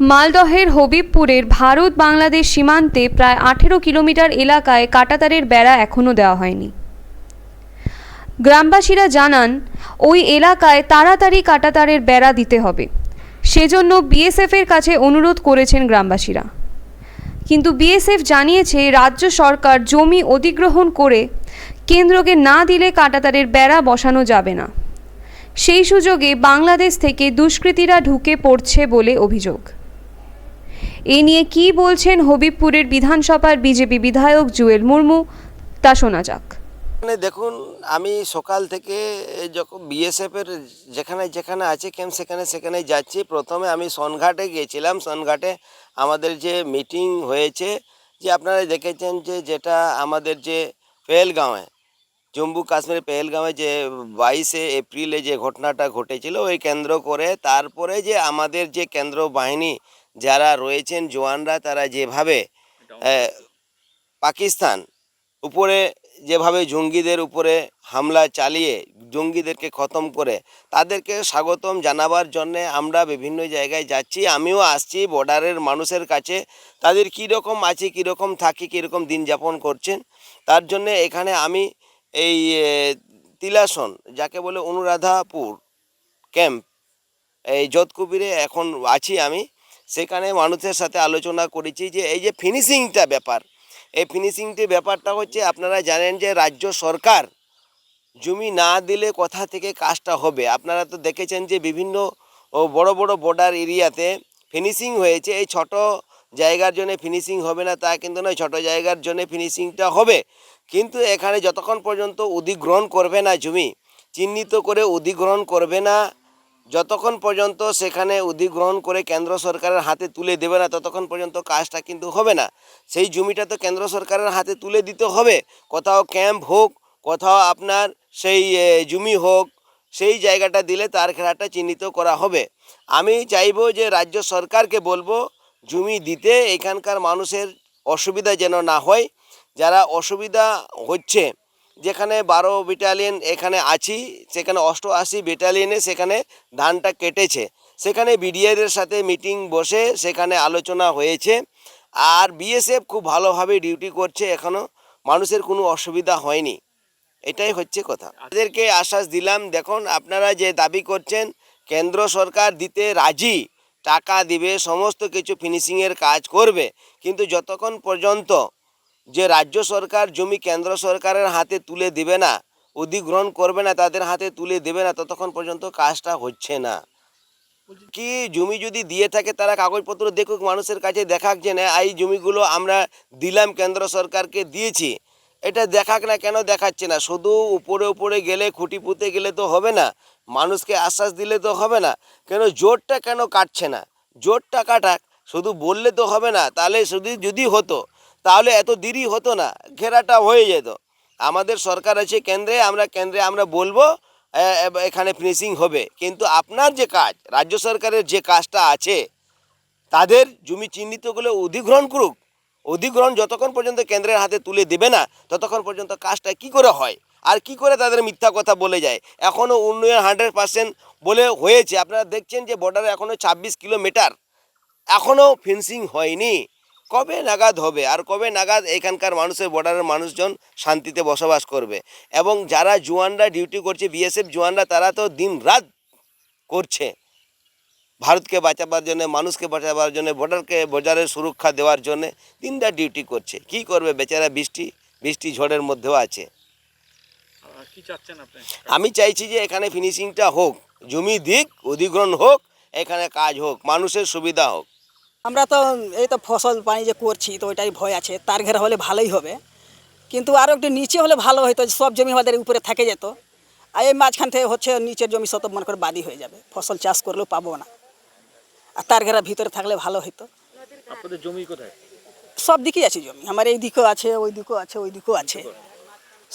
মালদহের হবিবপুরের ভারত বাংলাদেশ সীমান্তে প্রায় আঠেরো কিলোমিটার এলাকায় কাটাতারের বেড়া এখনও দেওয়া হয়নি। গ্রামবাসীরা জানান, ওই এলাকায় তাড়াতাড়ি কাটাতারের বেড়া দিতে হবে। সেজন্য বিএসএফের কাছে অনুরোধ করেছেন গ্রামবাসীরা। কিন্তু বিএসএফ জানিয়েছে, রাজ্য সরকার জমি অধিগ্রহণ করে কেন্দ্রকে না দিলে কাটাতারের বেড়া বসানো যাবে না। সেই সুযোগে বাংলাদেশ থেকে দুষ্কৃতীরা ঢুকে পড়ছে বলে অভিযোগ। এ নিয়ে কী বলছেন হবিবপুরের বিধানসভার বিজেপি বিধায়ক জুয়েল মুর্মু, তা শোনা যাক। মানে দেখুন, আমি সকাল থেকে যখন বিএসএফ এর যেখানে যেখানে আছে ক্যাম্প সেখানে সেখানে যাচ্ছি, প্রথমে আমি সনঘাটে গিয়েছিলাম। সনঘাটে আমাদের যে মিটিং হয়েছে, যে আপনারা দেখেছেন যে যেটা আমাদের যে পেহেলগাঁওয়ে, জম্মু কাশ্মীর পেহেলগাঁওয়ে যে বাইশে এপ্রিলে যে ঘটনাটা ঘটেছিল, ওই কেন্দ্র করে, তারপরে যে আমাদের যে কেন্দ্র বাহিনী যারা রয়েছেন জওয়ানরা, তারা যেভাবে পাকিস্তান উপরে যেভাবে জঙ্গিদের উপরে হামলা চালিয়ে জঙ্গিদেরকে খতম করে, তাদেরকে স্বাগতম জানাবার জন্যে আমরা বিভিন্ন জায়গায় যাচ্ছি। আমিও আসছি বর্ডারের মানুষের কাছে, তাদের কীরকম আছে কীরকম থাকি কীরকম দিন যাপন করছেন। তার জন্যে এখানে আমি এই তিলাসন, যাকে বলে অনুরাধাপুর ক্যাম্প, এই যোধকুবিরে এখন আছি আমি। সেখানে মানুষের সাথে আলোচনা করেছি যে এই যে ফিনিশিংটা ব্যাপার, এই ফিনিশিংটি ব্যাপারটা হচ্ছে আপনারা জানেন যে রাজ্য সরকার জমি না দিলে কোথা থেকে কাজটা হবে। আপনারা তো দেখেছেন যে বিভিন্ন বড় বড় বর্ডার এরিয়াতে ফিনিশিং হয়েছে। এই ছোট জায়গার জন্য ফিনিশিং হবে না, তা কিন্তু নয়, ছোট জায়গার জন্য ফিনিশিংটা হবে। কিন্তু এখানে যতক্ষণ পর্যন্ত অধিগ্রহণ করবে না জমি, চিহ্নিত করে অধিগ্রহণ করবে না যতক্ষণ পর্যন্ত সেখানে অধিগ্রহণ করে কেন্দ্র সরকারের হাতে তুলে দেবে না, ততক্ষণ পর্যন্ত কাজটা কিন্তু হবে না। সেই জমিটা তো কেন্দ্র সরকারের হাতে তুলে দিতে হবে। কোথাও ক্যাম্প হোক, কোথাও আপনার সেই জমি হোক, সেই জায়গাটা দিলে তার খেলাটা চিহ্নিত করা হবে। আমি চাইব যে রাজ্য সরকারকে বলব, জমি দিতে এখানকার মানুষের অসুবিধা যেন না হয়। যারা অসুবিধা হচ্ছে যেখানে বারো ব্যাটালিয়ন এখানে আছি, সেখানে অষ্টআশি ব্যাটালিয়নে সেখানে ধানটা কেটেছে। সেখানে বিডিআরের সাথে মিটিং বসে সেখানে আলোচনা হয়েছে। আর বিএসএফ খুব ভালোভাবে ডিউটি করছে এখনও মানুষের কোনো অসুবিধা হয়নি। এটাই হচ্ছে কথা। তাদেরকে আশ্বাস দিলাম, দেখুন আপনারা যে দাবি করছেন, কেন্দ্র সরকার দিতে রাজি, টাকা দিবে, সমস্ত কিছু ফিনিশিংয়ের কাজ করবে, কিন্তু যতক্ষণ পর্যন্ত যে রাজ্য সরকার জমি কেন্দ্র সরকারের হাতে তুলে দেবে না, অধিগ্রহণ করবে না, তাদের হাতে তুলে দেবে না, ততক্ষণ পর্যন্ত কাজটা হচ্ছে না। কি জমি যদি দিয়ে থাকে, তারা কাগজপত্র দেখুক, মানুষের কাছে দেখাক যে, না, এই জমিগুলো আমরা দিলাম, কেন্দ্র সরকারকে দিয়েছি। এটা দেখাক না, কেন দেখাচ্ছে না? শুধু উপরে উপরে গেলে খুঁটি পুঁতে গেলে তো হবে না। মানুষকে আশ্বাস দিলে তো হবে না। কেন জোরটা কেন কাটছে না? জোরটা কাটাক, শুধু বললে তো হবে না, তাহলে শুধু যদি হতো তাহলে এত দেরি হতো না, ঘেরাটা হয়ে যেত। আমাদের সরকার আছে কেন্দ্রে, আমরা কেন্দ্রে আমরা বলব এখানে ফিনিশিং হবে। কিন্তু আপনার যে কাজ, রাজ্য সরকারের যে কাজটা আছে, তাদের জমি চিহ্নিত করে অধিগ্রহণ করুক। অধিগ্রহণ যতক্ষণ পর্যন্ত কেন্দ্রের হাতে তুলে দেবে না, ততক্ষণ পর্যন্ত কাজটা কি করে হয়? আর কি করে তাদের মিথ্যা কথা বলে যায়? এখনও উন্নয়ন হান্ড্রেড পার্সেন্ট বলে হয়েছে। আপনারা দেখছেন যে বর্ডারে এখনও ছাব্বিশ কিলোমিটার। এখনও ফিনিশিং হয়নি। কবে নাগাদ হবে? আর কবে নাগাদ এখানকার মানুষের বর্ডারের মানুষজন শান্তিতে বসবাস করবে? এবং যারা জওয়ানরা ডিউটি করছে বিএসএফ জুয়ানরা তারা তো দিন রাত করছে। ভারতকে বাঁচাবার জন্য মানুষকে বাঁচাবার জন্য বর্ডারকে বর্ডারের সুরক্ষা দেওয়ার জন্য দিনরাত ডিউটি করছে। কি করবে বেচারা বৃষ্টি? বৃষ্টি ঝড়ের মধ্যেও আছে। আমি চাইছি যে এখানে ফিনিশিংটা হোক। জমি দিক অধিগ্রহণ হোক এখানে কাজ হোক মানুষের সুবিধা হোক। আমরা তো এই তো ফসল পানি যে করছি তো ওইটাই ভয় আছে। তার ঘেরা হলে ভালোই হবে। কিন্তু আরও একটু নিচে হলে ভালো হতো সব জমি আমাদের উপরে থেকে যেত। আর এই মাঝখান থেকে হচ্ছে নিচের জমি সব মনে করে বাদি হয়ে যাবে। ফসল চাষ করলেও পাবো না। আর তার ঘেরা ভিতরে থাকলে ভালো হতো আপনাদের জমি কোথায়? সব দিকেই আছে জমি। আমার এই দিকেও আছে ওই দিকেও আছে ওই দিকেও আছে।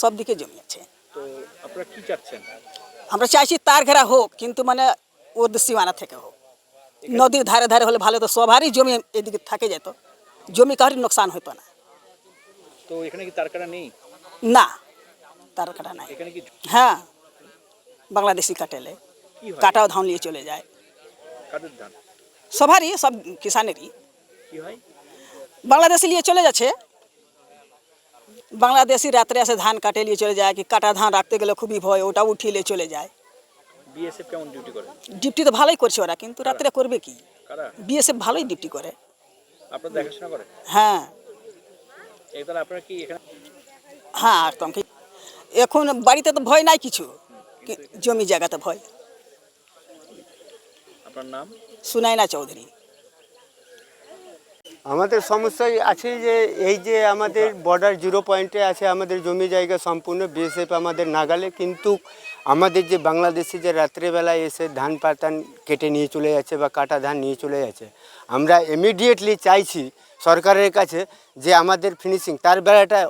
সব দিকে জমি আছে। তো আপনারা কি চাচ্ছেন? আমরা চাইছি তার ঘেরা হোক কিন্তু মানে ওর সীমানা থেকে হোক। নদীর ধারে ধারে হলে ভালো হতো সবারই জমি এদিকে থাকে যেত। জমি কারোর নোকসান হতো না। তো এখানে কি তারকাটা নেই? না তার কাটা নাই। এখানে কি হ্যাঁ বাংলাদেশি কাটেলে। কাটাও ধান নিয়ে চলে যায়। সবারই সব কিষানেরই। কি বাংলাদেশে নিয়ে চলে যাচ্ছে। বাংলাদেশি রাত্রে এসে ধান কাটে নিয়ে চলে যায়। কি কাটা ধান রাখতে গেলে খুবই ভয় ওটা উঠিয়ে নিয়ে চলে যায়। বিএসএফ কেমন ডিউটি করে? ডিউটি তো ভালোই করছে ওরা কিন্তু রাত্রে করবে কি? বিএসএফ ভালোই ডিউটি করে। আপনার দেখাশোনা করে? হ্যাঁ। এই আপনারা কি এখানে হ্যাঁ একদম এখন বাড়িতে তো ভয় নাই কিছু। জমি জায়গাতে ভয়। আপনার নাম? সুনাইনা চৌধুরী। আমাদের সমস্যাই আছে যে এই যে আমাদের বর্ডার জিরো পয়েন্টে আছে আমাদের জমি জায়গা সম্পূর্ণ বিএসএফ আমাদের নাগালে কিন্তু আমাদের যে বাংলাদেশি যে রাত্রেবেলায় এসে ধান পাতান কেটে নিয়ে চলে যাচ্ছে বা কাটা ধান নিয়ে চলে যাচ্ছে, আমরা ইমিডিয়েটলি চাইছি সরকারের কাছে যে আমাদের ফিনিশিং তার বেলাটা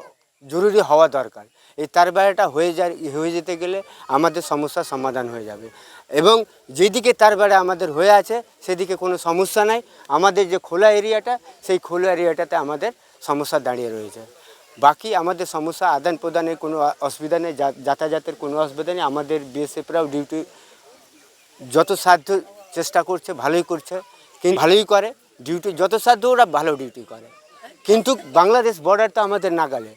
জরুরি হওয়া দরকার। এই তার বেড়াটা হয়ে যা হয়ে যেতে গেলে আমাদের সমস্যার সমাধান হয়ে যাবে। এবং যেদিকে তার বেড়া আমাদের হয়ে আছে, সেদিকে কোনো সমস্যা নাই। আমাদের যে খোলা এরিয়াটা সেই খোলা এরিয়াটাতে আমাদের সমস্যা দাঁড়িয়ে রয়েছে। বাকি আমাদের সমস্যা আদান প্রদানের কোনো অসুবিধা নেই যাতায়াতের কোনো অসুবিধা নেই, আমাদের বিএসএফরাও ডিউটি যত সাধ্য চেষ্টা করছে, ভালোই করছে, কিন্তু ভালোই করে ডিউটি যত সাধ্য ওরা ভালো ডিউটি করে। কিন্তু বাংলাদেশ বর্ডার তো আমাদের নাগালে।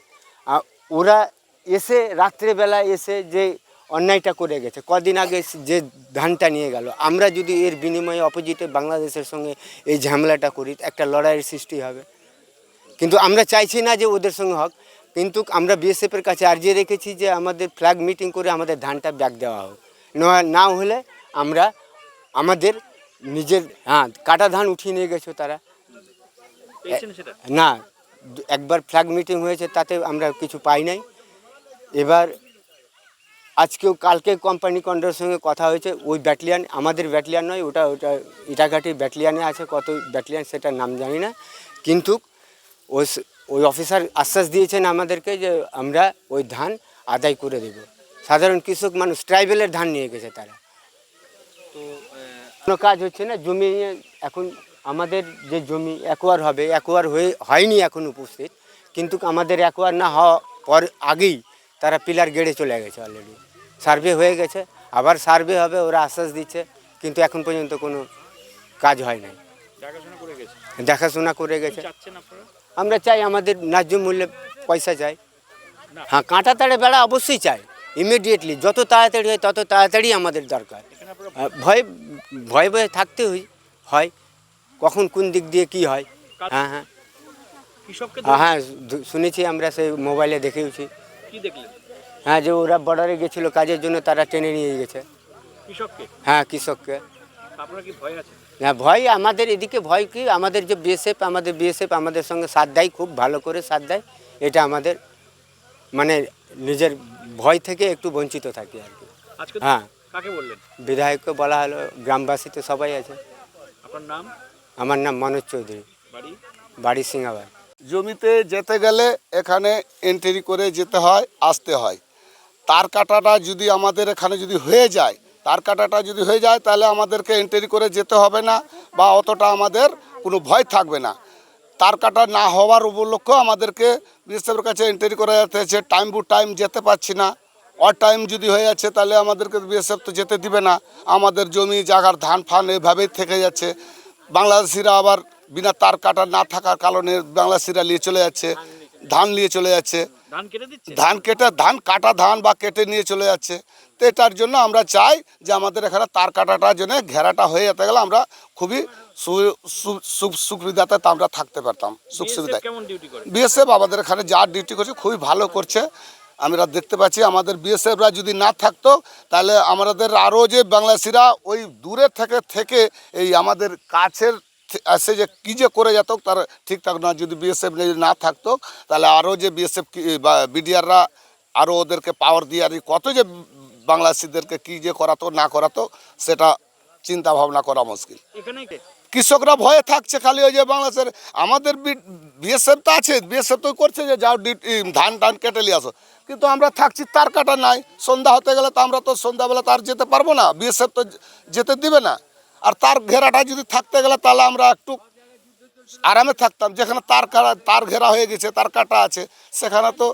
ওরা এসে রাত্রেবেলা এসে যে অন্যায়টা করে গেছে, কদিন আগে যে ধানটা নিয়ে গেল, আমরা যদি এর বিনিময়ে অপোজিটে বাংলাদেশের সঙ্গে এই ঝামেলাটা করি, একটা লড়াইয়ের সৃষ্টি হবে। কিন্তু আমরা চাইছি না যে ওদের সঙ্গে হোক কিন্তু আমরা বিএসএফের কাছে আর্জি রেখেছি যে আমাদের ফ্ল্যাগ মিটিং করে আমাদের ধানটা ব্যাক দেওয়া হোক। না- না হলে আমরা আমাদের নিজের হ্যাঁ কাটা ধান উঠিয়ে নিয়ে গেছো তারা। না একবার ফ্ল্যাগ মিটিং হয়েছে তাতে আমরা কিছু পাই নাই। এবার আজকেও কালকে কোম্পানি কন্ডারের সঙ্গে কথা হয়েছে ওই ব্যাটালিয়ান আমাদের ব্যাটালিয়ান নয় ওটা ওটা ইটাঘাটির ব্যাটালিয়ানে আছে কত ব্যাটালিয়ান সেটার নাম জানি না। কিন্তু ওই ওই অফিসার আশ্বাস দিয়েছেন আমাদেরকে যে আমরা ওই ধান আদায় করে দেব। সাধারণ কৃষক মানুষ ট্রাইবেলের ধান নিয়ে গেছে তারা। তো কোনো কাজ হচ্ছে না জমি এখন আমাদের যে জমি একোয়ার হবে একোয়ার হয়ে হয়নি এখন উপস্থিত। কিন্তু আমাদের একোয়ার না হওয়া পর আগেই তারা পিলার গেড়ে চলে গেছে অলরেডি সার্ভে হয়ে গেছে আবার সার্ভে হবে ওরা আশ্বাস দিচ্ছে কিন্তু এখন পর্যন্ত কোনো কাজ হয় নাই। দেখাশোনা করে গেছে? দেখাশোনা করে গেছে। আমরা চাই আমাদের ন্যায্য মূল্যে পয়সা চাই হ্যাঁ কাঁটা তাড়ে বেড়া অবশ্যই চাই ইমিডিয়েটলি যত তাড়াতাড়ি হয় তত তাড়াতাড়ি আমাদের দরকার। ভয় ভয় ভয়ে থাকতে হয় কখন কোন দিক দিয়ে কি হয়। হ্যাঁ হ্যাঁ। হ্যাঁ শুনেছি আমরা সেই মোবাইলে দেখেওছি। হ্যাঁ যে ওরা বর্ডারে গেছিল কাজের জন্য তারা টেনে নিয়ে গেছে। কৃষককে? হ্যাঁ কৃষককে। আপনারা কি ভয় আছে হ্যাঁ ভয় আমাদের এদিকে ভয় কি? আমাদের যে বিএসএফ আমাদের বিএসএফ আমাদের সঙ্গে সাথ দেয় খুব ভালো করে সাথ দেয়। এটা আমাদের মানে নিজের ভয় থেকে একটু বঞ্চিত থাকি আর কি। হ্যাঁ। কাকে বললেন? বিধায়ককে বলা হলো গ্রামবাসী তো সবাই আছে। আপনার নাম? আমার নাম মনোজ চৌধুরী। বাড়ি? বাড়ি জমিতে যেতে গেলে এখানে এন্ট্রি করে যেতে হয় আসতে হয়। তার কাটাটা যদি আমাদের এখানে যদি হয়ে যায় তার কাটাটা যদি হয়ে যায় তাহলে আমাদেরকে এন্ট্রি করে যেতে হবে না বা অতটা আমাদের কোনো ভয় থাকবে না। তার কাটা না হওয়ার উপলক্ষ আমাদেরকে বিএসএফের কাছে এন্ট্রি করা যেতে হচ্ছে টাইম টু টাইম যেতে পারছি না। অড টাইম যদি হয়ে যাচ্ছে তাহলে আমাদেরকে বিএসএফ তো যেতে দিবে না। আমাদের জমি জাগার ধান ফান এভাবেই থেকে যাচ্ছে। বাংলাদেশিরা আবার বিনা তার কাটা না থাকার কারণে বাংলাদেশিরা নিয়ে চলে যাচ্ছে। ধান নিয়ে চলে যাচ্ছে। ধান কেটে ধান কাটা ধান বা কেটে নিয়ে চলে যাচ্ছে। তো এটার জন্য আমরা চাই যে আমাদের এখানে তার কাটাটার জন্য ঘেরাটা হয়ে যেতে গেলে আমরা খুবই সুবিধাতে তা আমরা থাকতে পারতাম সুখ সুবিধায় বিএসএফ আমাদের এখানে যা ডিউটি করছে খুবই ভালো করছে। আমরা দেখতে পাচ্ছি আমাদের বিএসএফরা যদি না থাকতো তাহলে আমাদের আরও যে বাংলাদেশিরা ওই দূরে থেকে থেকে এই আমাদের কাছের এসে যে কী যে করে যেত তার ঠিকঠাক না। যদি বিএসএফ যদি না থাকতো তাহলে আরও যে বিএসএফ বা বিডিআররা আরও ওদেরকে পাওয়ার দিয়ে আর কত যে বাংলাদেশিদেরকে কী যে করাতো না করাতো সেটা চিন্তা ভাবনা করা মুশকিল। কৃষকরা ভয়ে থাকছে খালি ওই যে বাংলাদেশের আমাদের বিএসএফ তো আছে বিএসএফ তো করছে যে যাও ধান টান কেটে নিয়ে আসো। কিন্তু আমরা থাকছি তার কাটা নাই। সন্ধ্যা হতে গেলে তো আমরা তো সন্ধ্যাবেলা তার যেতে পারব না বিএসএফ তো যেতে দিবে না। আর তার ঘেরাটা যদি থাকতে গেলে তাহলে আমরা একটু আরামে থাকতাম যেখানে তার কাটা তার ঘেরা হয়ে গেছে তার কাটা আছে সেখানে তো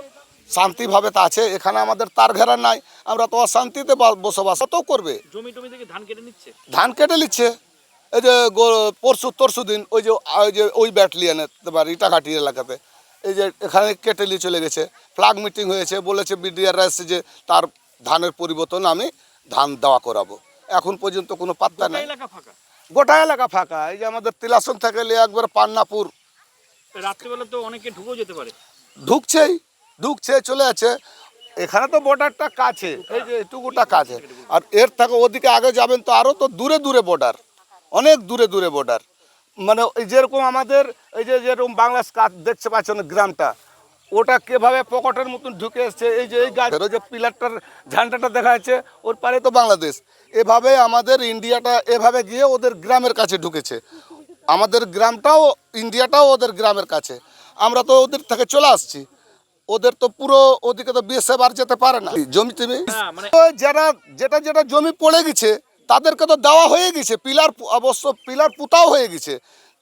শান্তিভাবে তা আছে এখানে আমাদের তার ঘেরা নাই। আমরা তো অশান্তিতে বা- বসবাস তো করবে? জমি টমি থেকে ধান কেটে নিচ্ছে? ধান কেটে নিচ্ছে। এই যে পরশু তরশু দিন ওই যে ওই যে ওই ব্যাটালিয়ানে তোমার ইটাঘাটি এলাকাতে এই যে এখানে কেটে নিয়ে চলে গেছে। ফ্লাগ মিটিং হয়েছে বলেছে বিডিআররা এসেছে যে তার ধানের পরিবর্তন আমি ধান দেওয়া করাবো। এখন পর্যন্ত কোনো পাত্তা নেই। ফাঁকা? গোটা এলাকা ফাঁকা। এই যে আমাদের তিলাসন থেকে নিয়ে একবার পান্নাপুর। রাত্রিবেলা তো অনেকে ঢুকেও যেতে পারে। ঢুকছেই ঢুকছে চলে আছে। এখানে তো বর্ডারটা কাছে, এই যে এটুকুটা কাছে। আর এর থেকে ওদিকে আগে যাবেন তো আরও তো দূরে দূরে বর্ডার অনেক দূরে দূরে বর্ডার মানে যেরকম আমাদের, এই যে যেরকম বাংলা দেখতে পাচ্ছেন গ্রামটা, ওটা কীভাবে পকেটের মতন ঢুকে এসছে, এই যে এই গাছ ওই যে পিলারটার ঝান্ডাটা দেখা যাচ্ছে, ওর পারে তো বাংলাদেশ। এভাবে আমাদের ইন্ডিয়াটা, এভাবে গিয়ে ওদের গ্রামের কাছে ঢুকেছে। আমাদের গ্রামটাও, ইন্ডিয়াটাও ওদের গ্রামের কাছে। আমরা তো ওদের থেকে চলে আসছি। ওদের তো পুরো ওদিকে তো বিএসএফ আর যেতে পারে না। জমি টমি? হ্যাঁ, মানে- যারা যেটা যেটা জমি পড়ে গেছে তাদেরকে তো দেওয়া হয়ে গেছে পিলার অবশ্য পিলার পুতাও হয়ে গেছে।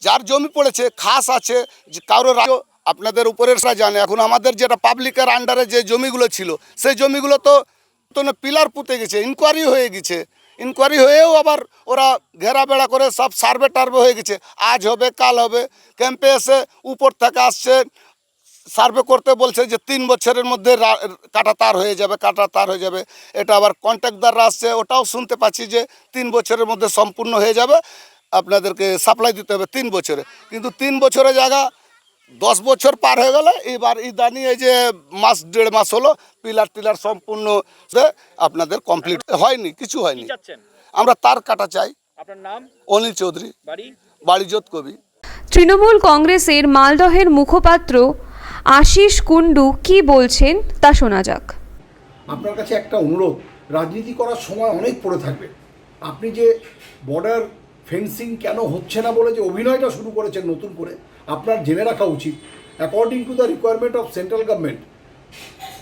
যার জমি পড়েছে খাস আছে যে কারোর আপনাদের উপরের জানে। এখন আমাদের যেটা পাবলিকের আন্ডারে যে জমিগুলো ছিল সেই জমিগুলো তো তো পিলার পুঁতে গেছে ইনকোয়ারি হয়ে গেছে। ইনকোয়ারি হয়েও আবার ওরা ঘেরা বেড়া করে সব সার্ভে টার্ভে হয়ে গেছে। আজ হবে কাল হবে ক্যাম্পে এসে উপর থেকে আসছে সার্ভে করতে বলছে যে তিন বছরের মধ্যে কাটা তার হয়ে যাবে কাটা তার হয়ে যাবে। এটা আবার কন্ট্রাক্টদাররা আসছে ওটাও শুনতে পাচ্ছি যে তিন বছরের মধ্যে সম্পূর্ণ হয়ে যাবে। আপনাদেরকে সাপ্লাই দিতে হবে তিন বছরে। কিন্তু তিন বছরের জায়গা দশ বছর পার হয়ে গেল এবার ইদানি এই যে মাস দেড় মাস হলো পিলার টিলার সম্পূর্ণ আপনাদের কমপ্লিট। হয়নি কিছু হয়নি। আমরা তার কাটা চাই। আপনার নাম? অনিল চৌধুরী। বাড়ি? বাড়িজোত কবি। তৃণমূল কংগ্রেসের মালদহের মুখপাত্র আশিস কুন্ডু কি বলছেন তা শোনা যাক। আপনার কাছে একটা অনুরোধ, রাজনীতি করার সময় অনেক পড়ে থাকবে। আপনি যে বর্ডার ফেন্সিং কেন হচ্ছে না বলে যে অভিনয়টা শুরু করেছেন নতুন করে, আপনার জেনে রাখা উচিত। According to the requirement of central government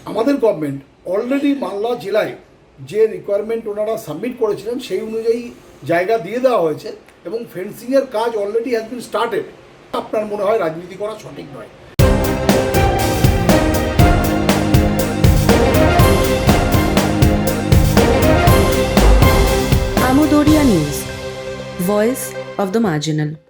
আমাদের গভর্নমেন্ট অলরেডি মালদা জেলায় যে রিকোয়ারমেন্ট ওনারা সাবমিট করেছিলেন, সেই অনুযায়ী জায়গা দিয়ে দেওয়া হয়েছে এবং ফেন্সিংয়ের কাজ অলরেডি হ্যাজ বিন স্টার্টেড আপনার মনে হয় রাজনীতি করা সঠিক নয়? Amudoria News, voice of the marginal.